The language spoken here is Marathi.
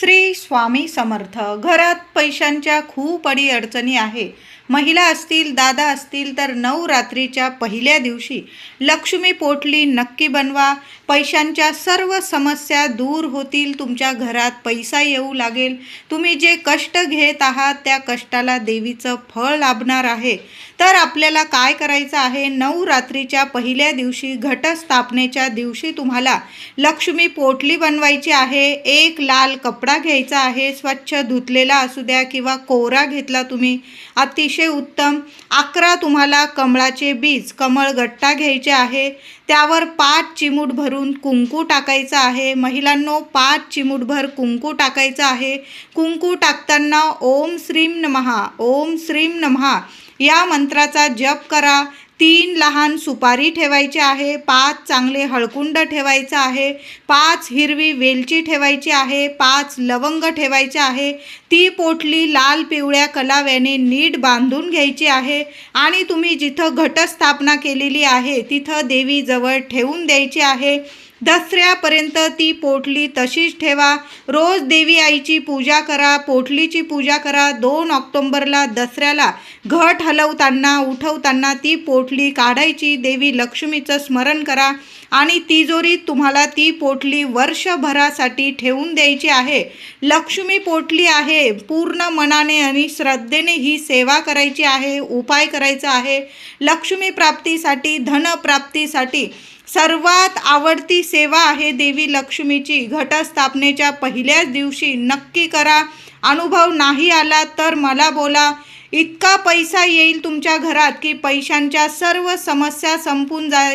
श्री स्वामी समर्थ. घरात पैशांच्या खूप अडी अडचणी आहे. महिला असतील दादा असतील तर नवरात्रीच्या पहिल्या दिवशी लक्ष्मी पोटली नक्की बनवा. पैशांच्या सर्व समस्या दूर होतील. तुमच्या घरात पैसा येऊ लागेल. तुम्ही जे कष्ट घेत आहात त्या कष्टाला देवीचं फळ लाभणार आहे. तर आपल्याला काय करायचं आहे? नवरात्रीच्या पहिल्या दिवशी घटस्थापनेच्या दिवशी तुम्हाला लक्ष्मी पोटली बनवायची आहे. एक लाल कपडा घ्यायचा आहे. स्वच्छ धुतलेला असू द्या किंवा कोरा घेतला तुम्ही. अतिशय उत्तम. अकरा तुम्हाला कमळाचे बीज कमळ गट्टा घ्यायचे आहे. त्यावर पाच चिमूट भरून कुंकू टाकायचं आहे. महिलांनो पाच चिमूटभर कुंकू टाकायचं आहे. कुंकू टाकताना ओम श्रीम नमहा ओम श्रीम नमहा या मंत्राचा जप करा. तीन लहान सुपारी ठेवायची आहे पाच चांगले हळकुंड ठेवायचं आहे पाच हिरवी वेलची ठेवायची आहे पाच लवंग ठेवायचे आहे ती पोटली लाल पिवळ्या कलाव्याने नीट बांधून घ्यायची आहे आणि तुम्ही जिथं घटस्थापना केलेली आहे तिथं देवीजवळ ठेवून द्यायची आहे. दसऱ्यापर्यंत ती पोटली तशीच ठेवा. रोज देवी आईची पूजा करा. पोटलीची पूजा करा. दोन ऑक्टोंबरला दसऱ्याला घट हलवताना उठवताना ती पोटली काढायची. देवी लक्ष्मीचं स्मरण करा. आणि तिजोरीत तुम्हाला ती पोटली वर्षभरासाठी ठेवून द्यायची आहे. लक्ष्मी पोटली आहे. पूर्ण मनाने आणि श्रद्धेने ही सेवा करायची आहे. उपाय करायचा आहे. लक्ष्मी प्राप्तीसाठी धनप्राप्तीसाठी सर्वात आवडती सेवा आहे देवी लक्ष्मीची. घटस्थापनेच्या पहिल्याच दिवशी नक्की करा. अनुभव नाही आला तर मला बोला. इतका पैसा येईल तुमच्या घरात की पैशांच्या सर्व समस्या संपून जा